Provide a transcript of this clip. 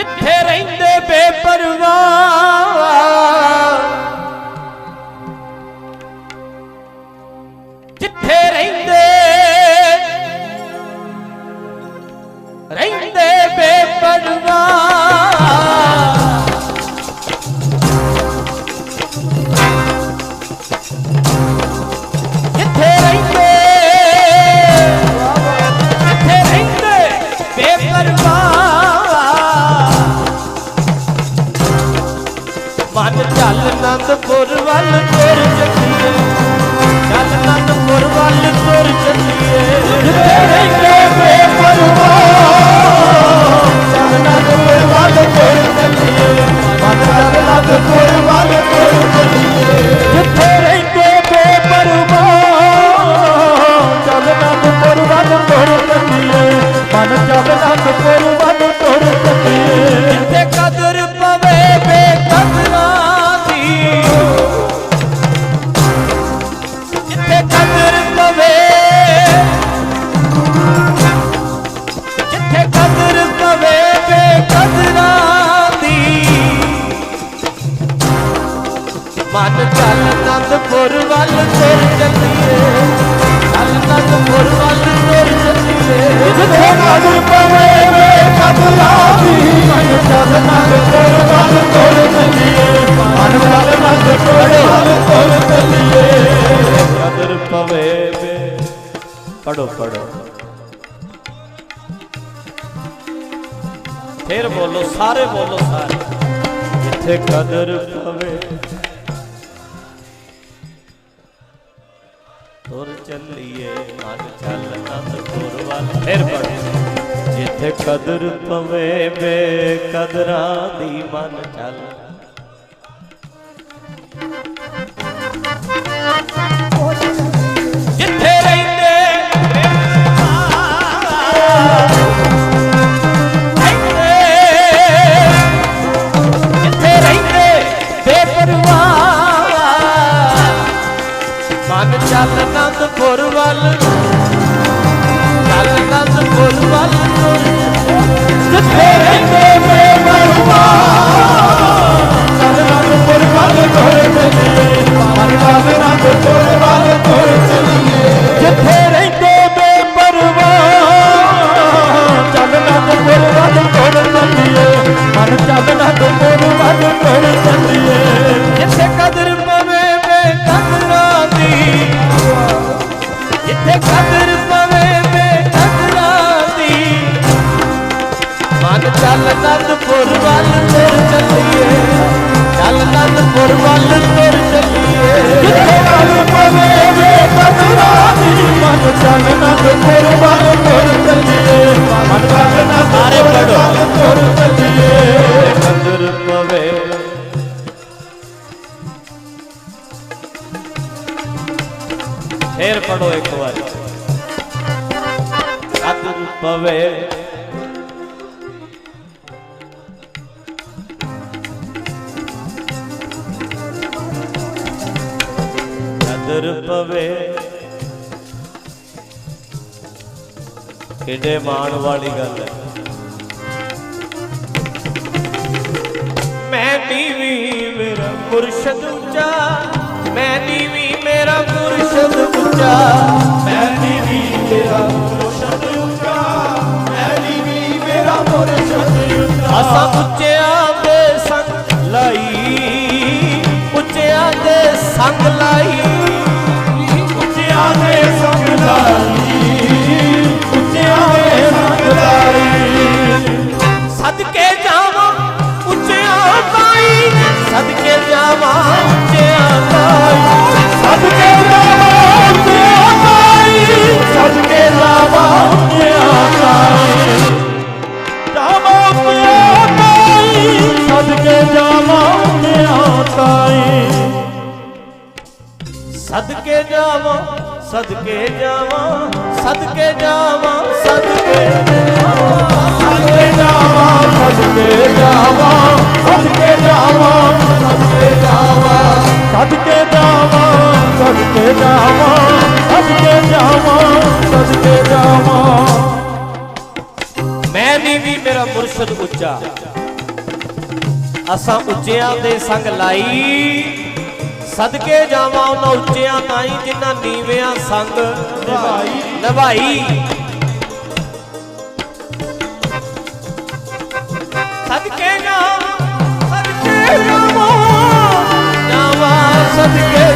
ਕਿੱਥੇ ਰਹਿੰਦੇ ਬੇਪਰਵਾਹ ਨੰਦਪੁਰ ਵੱਲ ਤੁਰ ਚੱਲੀਏ ਚੱਲ ਨੰਦਪੁਰ ਵੱਲ ਤੁਰ ਚੱਲੀਏ ਜਿੱਥੇ ਕਦਰ ਪਵੇ ਬੇਕਦਰਾਂ ਦੀ ਮਨ ਚੱਲ ਨੰਦਪੁਰ ਵੱਲ ਤੁਰ ਚੱਲੀਏ ਮਨ ਚੱਲ ਨੰਦਪੁਰ ਵੱਲ ਤੁਰ ਚੱਲੀਏ ਕਦਰ ਪਵੇ ਬੇ ਪੜੋ ਪੜੋ ਫਿਰ ਬੋਲੋ ਸਾਰੇ ਬੋਲੋ ਸਾਰੇ। ਜਿੱਥੇ ਕਦਰ ਪਵੇ। ਤੁਰ ਚੱਲੀਏ ਮਨ ਚੱਲ ਨੰਦਪੁਰ ਵੱਲ। ਫਿਰ ਪੜੋ ਜਿੱਥੇ ਕਦਰ ਪਵੇ ਬੇ ਕਦਰਾਂ ਦੀ ਮਨ ਚੱਲ। ਪਵੇ। ਕਦਰ ਪਵੇ। ਕਿਡੇ ਮਾਣ ਵਾਲੀ ਗੱਲ ਹੈ। ਮੈਂ ਨੀਵੀਂ ਮੇਰਾ ਮੁਰਸ਼ਦ ਉੱਚਾ, ਮੈਂ ਨੀਵੀਂ ਮੇਰਾ ਮੁਰਸ਼ਦ ਉੱਚਾ। ਅਸਾਂ ਉੱਚੇ ਜਾਵਾਂ, ਸਦਕੇ ਜਾਵਾਂ ਸਦਕੇ ਜਾਵਾਂ, ਸਦਕੇ ਮੈਂ ਵੀ ਮੇਰਾ ਮੁਰਸ਼ਿਦ ਉੱਚਾ। ਅਸਾਂ ਉੱਚਿਆਂ ਦੇ ਸੰਗ ਲਾਈ। ਸਦਕੇ ਜਾਵਾਂ ਉਹਨਾਂ ਉੱਚਿਆਂ ਤਾਈ ਜਿਨ੍ਹਾਂ ਨੀਵਿਆਂ ਸੰਗ। ਨਿਭਾਈ ਨਿਭਾਈ ਸਦਕੇ ਜਾਵਾਂ ਸਦਕੇ ਜਾਵਾਂ। ਜਾਵਾਂ ਸਦਕੇ